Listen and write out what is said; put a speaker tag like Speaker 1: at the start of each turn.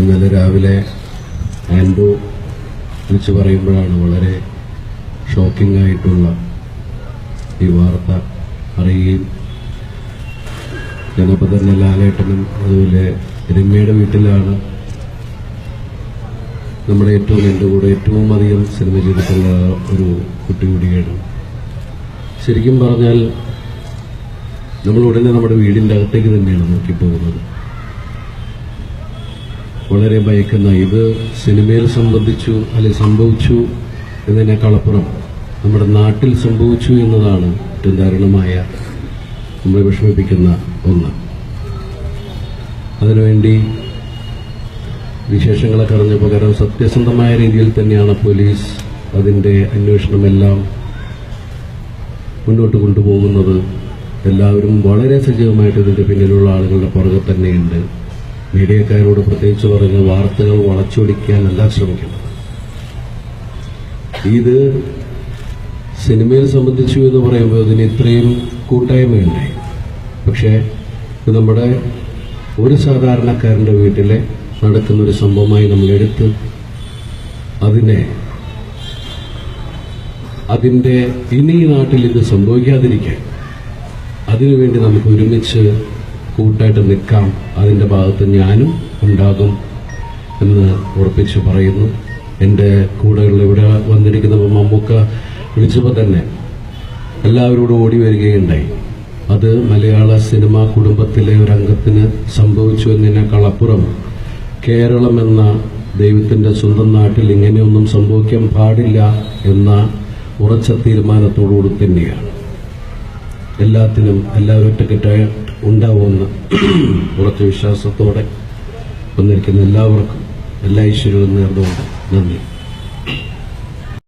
Speaker 1: ഇന്നലെ രാവിലെ ആൻഡു വിളിച്ചു പറയുമ്പോഴാണ് വളരെ ഷോക്കിംഗ് ആയിട്ടുള്ള ഈ വാർത്ത അറിയുകയും ഞാനപ്പോൾ തന്നെ ലാലേട്ടനും അതുപോലെ രമ്യയുടെ വീട്ടിലാണ് നമ്മുടെ ഏറ്റവും എന്റെ കൂടെ ഏറ്റവും അധികം സിനിമ ചെയ്തിട്ടുള്ള ഒരു കുട്ടി കൂടിയാണ്. ശരിക്കും പറഞ്ഞാൽ നമ്മൾ ഉടനെ നമ്മുടെ വീടിന്റെ അകത്തേക്ക് തന്നെയാണ് നോക്കി പോകുന്നത് വളരെ ഭയക്കുന്ന ഇത് സിനിമയിൽ സംബന്ധിച്ചു അല്ലെങ്കിൽ സംഭവിച്ചു എന്നതിനേക്കാളപ്പുറം നമ്മുടെ നാട്ടിൽ സംഭവിച്ചു എന്നതാണ് ഏറ്റവും ദാരുണമായ നമ്മളെ വിഷമിപ്പിക്കുന്ന ഒന്ന്. അതിനുവേണ്ടി വിശേഷങ്ങളൊക്കെ അറിഞ്ഞപ്പോൾ കാരണം സത്യസന്ധമായ രീതിയിൽ തന്നെയാണ് പോലീസ് അതിന്റെ അന്വേഷണമെല്ലാം മുന്നോട്ട് കൊണ്ടുപോകുന്നത്. എല്ലാവരും വളരെ സജീവമായിട്ട് ഇതിന്റെ പിന്നിലുള്ള ആളുകളുടെ പുറകെ തന്നെയുണ്ട്. മീഡിയക്കാരോട് പ്രത്യേകിച്ച് പറഞ്ഞ് വാർത്തകൾ വളച്ചൊടിക്കാനല്ല ശ്രമിക്കുന്നത് ഇത് സിനിമയെ സംബന്ധിച്ചു എന്ന് പറയുമ്പോൾ അതിന് ഇത്രയും കൂട്ടായ്മയുണ്ടായി. പക്ഷേ ഇത് നമ്മുടെ ഒരു സാധാരണക്കാരന്റെ വീട്ടിലെ നടക്കുന്ന ഒരു സംഭവമായി നമ്മൾ എടുത്ത് അതിനെ അതിന്റെ ഇനി ഈ നാട്ടിൽ ഇത് സംഭവിക്കാതിരിക്കാൻ അതിനുവേണ്ടി നമുക്ക് ഒരുമിച്ച് കൂട്ടായിട്ട് നിൽക്കാം. അതിന്റെ ഭാഗത്ത് ഞാനും ഉണ്ടാകും എന്ന് ഉറപ്പിച്ച് പറയുന്നു. എന്റെ കൂടെയുള്ള ഇവിടെ വന്നിരിക്കുന്ന മമ്മൂക്ക വിളിച്ചപ്പോൾ തന്നെ എല്ലാവരോടും ഓടി വരികയുണ്ടായി. അത് മലയാള സിനിമാ കുടുംബത്തിലെ ഒരു അംഗത്തിന് സംഭവിച്ചു എന്നതിനേക്കാളപ്പുറം കേരളം എന്ന ദൈവത്തിന്റെ സ്വന്തം നാട്ടിൽ ഇങ്ങനെയൊന്നും സംഭവിക്കാൻ പാടില്ല എന്ന ഉറച്ച തീരുമാനത്തോടുകൂടി തന്നെയാണ്. എല്ലാത്തിനും എല്ലാവരും ഒറ്റക്കെട്ടായി ഉണ്ടാവുമെന്ന് ഉറച്ച വിശ്വാസത്തോടെ വന്നിരിക്കുന്ന എല്ലാവർക്കും എല്ലാ ഈശ്വരവും നേർന്നുകൊണ്ട് നന്ദി.